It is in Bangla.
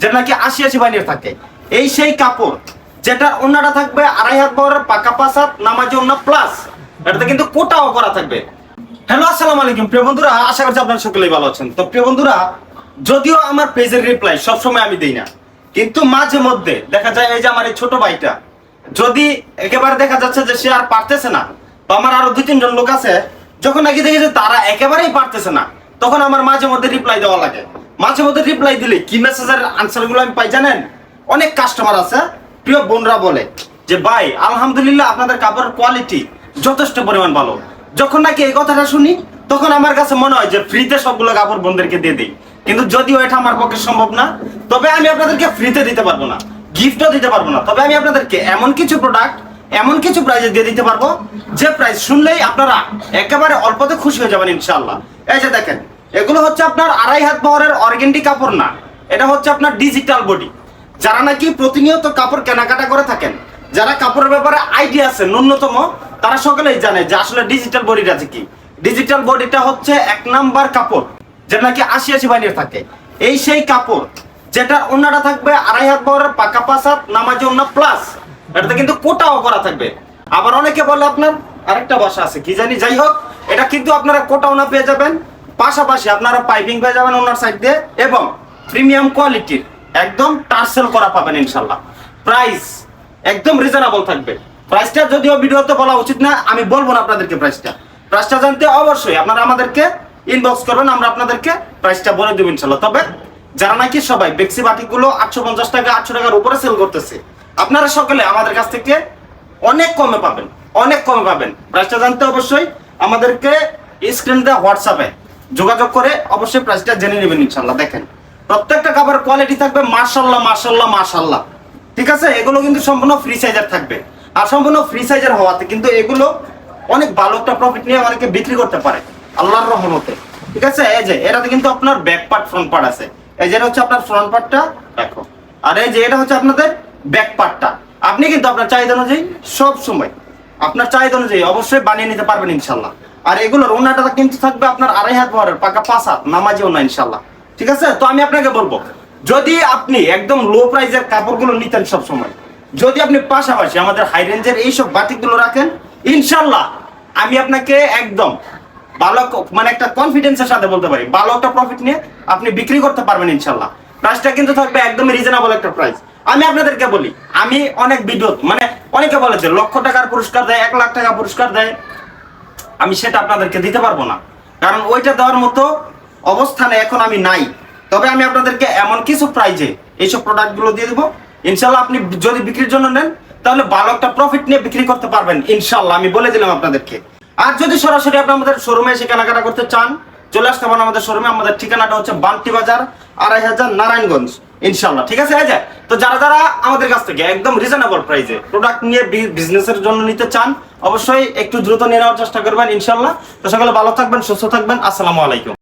যেটা নাকি আশি আশি বাইনের থাকে। এই সেই কাপড়, যেটা অন্যটা থাকবে আড়াই হাত বহরের পাকা পাঁচ হাত অন্য প্লাস এটাতে কিন্তু কোটাও করা থাকবে। হ্যালো আসসালামু আলাইকুম। প্রিয় বন্ধুরা, আশা করছি আপনারা সকলেই ভালো আছেন। তো প্রিয় বন্ধুরা, যদিও আমার পেজের রিপ্লাই সবসময় আমি দিই না, কিন্তু মাঝে মধ্যে দেখা যায় এই যে আমার এই ছোট ভাইটা, যদি একেবারে দেখা যাচ্ছে যে সে আর পারতেছে না তো আমার আরও দুই, তিনজন লোক আছে, যখন নাকি দেখি যে তারা একেবারেই পারতেছে না, তখন আমার মাঝে মধ্যে রিপ্লাই দেওয়া লাগে। মাঝে মধ্যে রিপ্লাই দিলে কি মেসেজের আনসারগুলো আমি পাই জানেন? অনেক কাস্টমার আছে, প্রিয় বোনরা বলে যে, ভাই, আলহামদুলিল্লাহ আপনাদের কাপড়ের কোয়ালিটি যথেষ্ট পরিমাণ ভালো। যখন নাকি এই কথাটা শুনি, তখন আমার কাছে মনে হয় যে ফ্রিতে সবগুলো কাপড় বোনদেরকে দিয়ে দিই। কিন্তু যদিও এটা আমার পক্ষে সম্ভব না, তবে আমি আপনাদেরকে ফ্রিতে দিতে পারব না গিফটও দিতে পারব না। তবে আমি আপনাদেরকে এমন কিছু প্রোডাক্ট এমন কিছু প্রাইজে দিয়ে দিতে পারব, যে প্রাইস শুনলেই আপনারা একেবারে অল্পতে খুশি হয়ে যাবেন ইনশাআল্লাহ। এই যে দেখেন এগুলো হচ্ছে আপনার আড়াই হাত বহরের অর্গেন্ডি কাপড় না। এটা হচ্ছে আপনার ডিজিটাল বডি যারা নাকি প্রতিনিয়ত কাপড় কেনাকাটা করে থাকেন, যারা কাপড়ের ব্যাপারে আইডিয়া আছে, ন্যূনতম, তারা সকলেই জানে যে আসলে ডিজিটাল বডিটা আছে কি। ডিজিটাল বডিটা হচ্ছে এক নাম্বার কাপড়, যেটা নাকি আশি আশি বাইনের থাকে। এই সেই কাপড়, যেটা অন্যটা থাকবে আড়াই হাত বহরের পাকা পাঁচ হাত, নামাজি অন্য প্লাস এটাতে কিন্তু কোটাও করা থাকবে। আবার অনেকে বলে আপনার আরেকটা বাসা আছে, কি জানি, যাই হোক, এটা কিন্তু আপনারা কোটাও না পেয়ে যাবেন। পাশাপাশি আপনারা পাইপিং পেয়ে যাবেন ওনার সাইড দিয়ে এবং প্রিমিয়াম কোয়ালিটির একদম টার্সেল করা পাবেন ইনশাল্লাহ প্রাইস একদম রিজনেবল থাকবে। প্রাইসটা যদিও ভিডিওতে বলা উচিত না, আমি বলব না আপনাদেরকে প্রাইসটা প্রাইসটা জানতে অবশ্যই আপনারা আমাদেরকে ইনবক্স করবেন, আমরা আপনাদেরকে প্রাইসটা বলে দেবো ইনশাল্লাহ তবে যারা নাকি সবাই বেক্সি বাটিগুলো আটশো পঞ্চাশ টাকা, আটশো টাকার উপরে সেল করতেছে, আপনারা সকলে আমাদের কাছ থেকে অনেক কমে পাবেন, অনেক কমে পাবেন। প্রাইসটা জানতে অবশ্যই আমাদেরকে স্ক্রিন দেওয়া হোয়াটসঅ্যাপে যোগাযোগ করে অবশ্যই প্রাইসটা জেনে নেবেন ইনশাল্লাহ দেখেন। প্রত্যেকটা কাপড়ের কোয়ালিটি থাকবে মার্শাল্লাহ মার্শাল্লাহ মার্শাল্লাহ ঠিক আছে? এগুলো কিন্তু সম্পূর্ণ ফ্রি সাইজের থাকবে। আর সম্পূর্ণ ফ্রি সাইজের হওয়াতে কিন্তু এগুলো অনেক ভালো একটা প্রফিট নিয়ে অনেকে বিক্রি করতে পারে, আল্লাহর রহমতে। ঠিক আছে? এই যে, এটাতে কিন্তু আপনার ব্যাক পার্ট ফ্রন্ট পার্ট আছে। এই যেটা হচ্ছে আপনার ফ্রন্ট পার্টটা দেখো। আর এই যে, এটা হচ্ছে আপনাদের ব্যাক পার্টটা আপনি কিন্তু আপনার চাহিদা অনুযায়ী সব সময়, আপনার চাহিদা অনুযায়ী অবশ্যই বানিয়ে নিতে পারবেন ইনশাল্লাহ আর এগুলোর ওনাটা কিন্তু থাকবে আপনার আড়াই হাত ভরের, পাকা পাঁচ হাত নামাজি ওনা ইনশাল্লাহ ঠিক আছে? তো আমি আপনাকে বলব, যদি আপনি একদম লো প্রাইজের কাপড়গুলো নিতেন সব সময় যদি আপনি পাশাপাশি আমাদের হাই রেঞ্জের এইসব বাটিকগুলো রাখেন ইনশাল্লাহ আমি আপনাকে একদম ভালো মানে একটা কনফিডেন্সের সাথে বলতে পারি, ভালো একটা প্রফিট নিয়ে আপনি বিক্রি করতে পারবেন ইনশাল্লাহ প্রাইসটা কিন্তু থাকবে একদমই রিজনেবল একটা প্রাইস আমি আপনাদেরকে বলি, আমি অনেক বিদ্যুৎ মানে অনেকে বলে যে লক্ষ টাকার পুরস্কার দেয়, এক লাখ টাকা পুরস্কার দেয়। আমি সেটা আপনাদেরকে দিতে পারব না। কারণ ওইটা দেওয়ার মতো অবস্থানে এখন আমি নাই। তবে আমি আপনাদেরকে এমন কিছু প্রাইজে এইসব প্রোডাক্টগুলো দিয়ে দেবো। ইনশাল্লাহ আপনি যদি বিক্রির জন্য নেন, তাহলে ভালো একটা প্রফিট নিয়ে বিক্রি করতে পারবেন ইনশাল্লাহ আমি বলে দিলাম আপনাদেরকে। আর যদি সরাসরি আপনি আমাদের শোরুমে এসে কেনাকাটা করতে চান, চলে আসতে পারেন আমাদের শোরুমে আমাদের ঠিকানাটা হচ্ছে বান্টি বাজার, আড়াই হাজার নারায়ণগঞ্জ ইনশাল্লাহ ঠিক আছে, এই তো যারা যারা আমাদের কাছ থেকে একদম রিজনেবল প্রাইসে প্রোডাক্ট নিয়ে বিজনেসের জন্য নিতে চান অবশ্যই একটু দ্রুত নিয়ে নেওয়ার চেষ্টা করবেন, ইনশাল্লাহ। তো সকলে ভালো থাকবেন, সুস্থ থাকবেন। আসসালামু আলাইকুম।